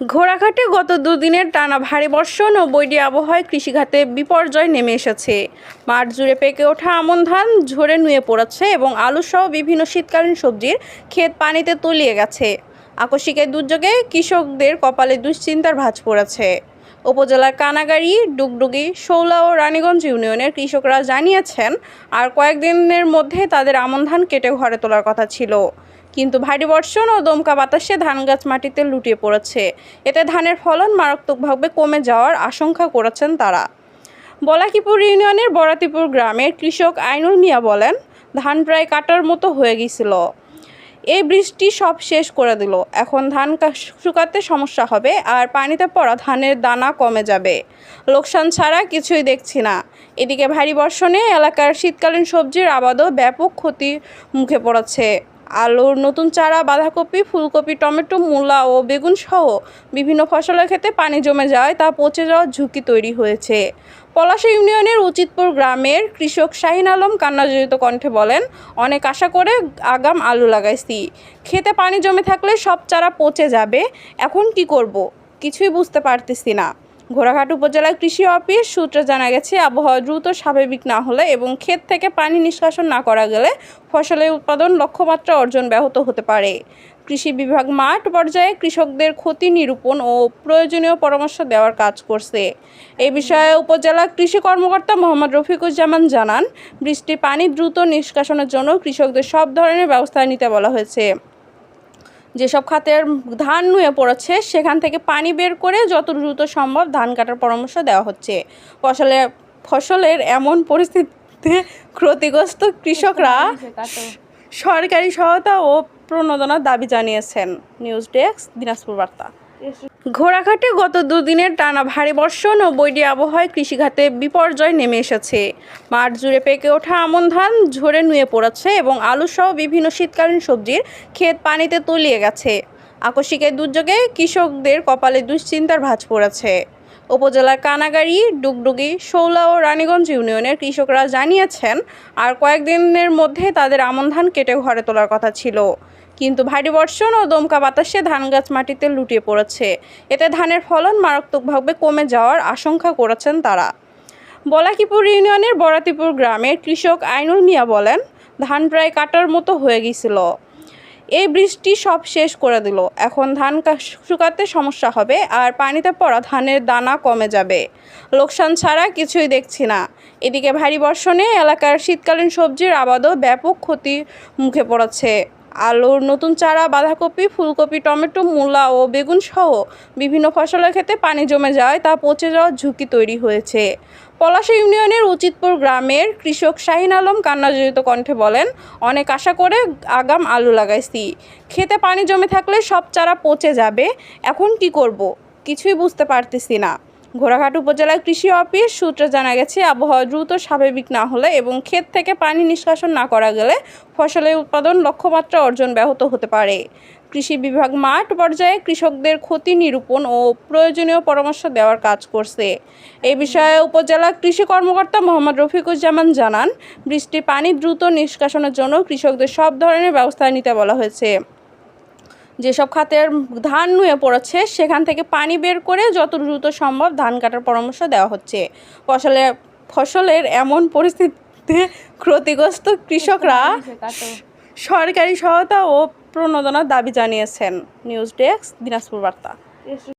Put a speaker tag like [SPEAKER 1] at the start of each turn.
[SPEAKER 1] ঘোড়াঘাটে গত দুদিনের টানা ভারী বর্ষণ ও বৈরী আবহাওয়ায় কৃষিখাতে বিপর্যয় নেমে এসেছে। মাঠ জুড়ে পেকে ওঠা আমন ধান ঝরে নুয়ে পড়েছে এবং আলুসহ বিভিন্ন শীতকালীন সবজির ক্ষেত পানিতে তলিয়ে গেছে। আকস্মিক এই দুর্যোগে কৃষকদের কপালে দুশ্চিন্তার ভাঁজ পড়েছে। উপজেলার কানাগাড়ি, ডুগডুগি, শৌলা ও রানীগঞ্জ ইউনিয়নের কৃষকরা জানিয়েছেন, আর কয়েকদিনের মধ্যে তাদের আমন ধান কেটে ঘরে তোলার কথা ছিল। কিন্তু ভারী বর্ষণ ও দমকা বাতাসে ধান গাছ মাটিতে লুটিয়ে পড়েছে। এতে ধানের ফলন মারাত্মকভাবে কমে যাওয়ার আশঙ্কা করেছেন তারা। বলাকিপুর ইউনিয়নের বরাতিপুর গ্রামের কৃষক আইনুল মিয়া বলেন, ধান প্রায় কাটার মতো হয়ে গিয়েছিল এই বৃষ্টি সব শেষ করে দিল। এখন ধান শুকাতে সমস্যা হবে আর পানিতে পড়া ধানের দানা কমে যাবে। লোকসান ছাড়া কিছুই দেখছি না। এদিকে ভারী বর্ষণে এলাকার শীতকালীন সবজির আবাদও ব্যাপক ক্ষতি মুখে পড়েছে। আলুর নতুন চারা, বাঁধাকপি, ফুলকপি, টমেটো, মূলা ও বেগুন সহ বিভিন্ন ফসলের ক্ষেত্রে পানি জমে যাওয়ায় তা পচে যাওয়ার ঝুঁকি তৈরি হয়েছে। পলাশী ইউনিয়নের উচিতপুর গ্রামের কৃষক শাহিন আলম কান্নাজড়িত কণ্ঠে বলেন, অনেক আশা করে আগাম আলু লাগাইছি। খেতে পানি জমে থাকলে সব চারা পচে যাবে, এখন কি করব? কিছুই বুঝতে পারতেছি না। ঘোড়াঘাট উপজেলা কৃষি অফিস সূত্রে জানা গেছে, আবহাওয়া দ্রুত স্বাভাবিক না হলে এবং ক্ষেত থেকে পানি নিষ্কাশন না করা গেলে ফসলের উৎপাদন লক্ষ্যমাত্রা অর্জন ব্যাহত হতে পারে। কৃষি বিভাগ মাঠ পর্যায়ে কৃষকদের ক্ষতি নিরূপণ ও প্রয়োজনীয় পরামর্শ দেওয়ার কাজ করছে। এই বিষয়ে উপজেলা কৃষি কর্মকর্তা মোহাম্মদ রফিকুজ্জামান জানান বৃষ্টি পানি দ্রুত নিষ্কাশনের জন্য কৃষকদের সব ধরনের ব্যবস্থা নিতে বলা হয়েছে। যেসব খাতের ধান নুয়ে পড়েছে সেখান থেকে পানি বের করে যত দ্রুত সম্ভব ধান কাটার পরামর্শ দেওয়া হচ্ছে। ফসলে ফসলের এমন পরিস্থিতিতে ক্ষতিগ্রস্ত কৃষকরা সরকারি সহায়তা ও প্রণোদনার দাবি জানিয়েছেন। নিউজ ডেস্ক দিনাজপুর বার্তা। ঘোড়াঘাটে গত দুদিনের টানা ভারী বর্ষণ ও বৈরী আবহাওয়ায় কৃষিখাতে বিপর্যয় নেমে এসেছে। মাঠ জুড়ে পেকে ওঠা আমন ধান ঝরে নুয়ে পড়েছে এবং আলুসহ বিভিন্ন শীতকালীন সবজির ক্ষেত পানিতে তলিয়ে গেছে। আকস্মিক এই দুর্যোগে কৃষকদের কপালে দুশ্চিন্তার ভাঁজ পড়েছে। উপজেলার কানাগাড়ি, ডুগডুগি, শৌলা ও রানীগঞ্জ ইউনিয়নের কৃষকরা জানিয়েছেন, আর কয়েকদিনের মধ্যে তাদের আমন ধান কেটে ঘরে তোলার কথা ছিল। কিন্তু ভারী বর্ষণ ও দমকা বাতাসে ধান গাছ মাটিতে লুটিয়ে পড়েছে। এতে ধানের ফলন মারাত্মকভাবে কমে যাওয়ার আশঙ্কা করেছেন তারা। বলাকিপুর ইউনিয়নের বরাতিপুর গ্রামের কৃষক আইনুল মিয়া বলেন, ধান প্রায় কাটার মতো হয়ে গিয়েছিল। এই বৃষ্টি সব শেষ করে দিল। এখন ধান শুকাতে সমস্যা হবে, আর পানিতে পড়া ধানের দানা কমে যাবে। লোকসান ছাড়া কিছুই দেখছি না। এদিকে ভারী বর্ষণে এলাকার শীতকালীন সবজির আবাদও ব্যাপক ক্ষতি মুখে পড়েছে। আলুর নতুন চারা, বাঁধাকপি, ফুলকপি, টমেটো, মূলা ও বেগুন সহ বিভিন্ন ফসলের ক্ষেত্রে পানি জমে যাওয়ায় তা পচে যাওয়ার ঝুঁকি তৈরি হয়েছে। পলাশা ইউনিয়নের উচিতপুর গ্রামের কৃষক শাহিন আলম কান্নাজড়িত কণ্ঠে বলেন, অনেক আশা করে আগাম আলু লাগাইছি। খেতে পানি জমে থাকলে সব চারা পচে যাবে, এখন কি করব? কিছুই বুঝতে পারতেছি না। ঘোড়াঘাট উপজেলার কৃষি অফিস সূত্রে জানা গেছে, আবহাওয়া দ্রুত স্বাভাবিক না হলে এবং ক্ষেত থেকে পানি নিষ্কাশন না করা গেলে ফসলের উৎপাদন লক্ষ্যমাত্রা অর্জন ব্যাহত হতে পারে। কৃষি বিভাগ মাঠ পর্যায়ে কৃষকদের ক্ষতি নিরূপণ ও প্রয়োজনীয় পরামর্শ দেওয়ার কাজ করছে। এই বিষয়ে উপজেলা কৃষি কর্মকর্তা মোহাম্মদ রফিকুজ্জামান জানান, বৃষ্টি পানি দ্রুত নিষ্কাশনের জন্য কৃষকদের সব ধরনের ব্যবস্থা নিতে বলা হয়েছে। যেসব খাতের ধান নুয়ে পড়েছে, সেখান থেকে পানি বের করে যত দ্রুত সম্ভব ধান কাটার পরামর্শ দেওয়া হচ্ছে। ফসলের ফসলের এমন পরিস্থিতিতে ক্ষতিগ্রস্ত কৃষকরা সরকারি সহায়তা ও প্রণোদনার দাবি জানিয়েছেন। নিউজ ডেস্ক, দিনাজপুর বার্তা।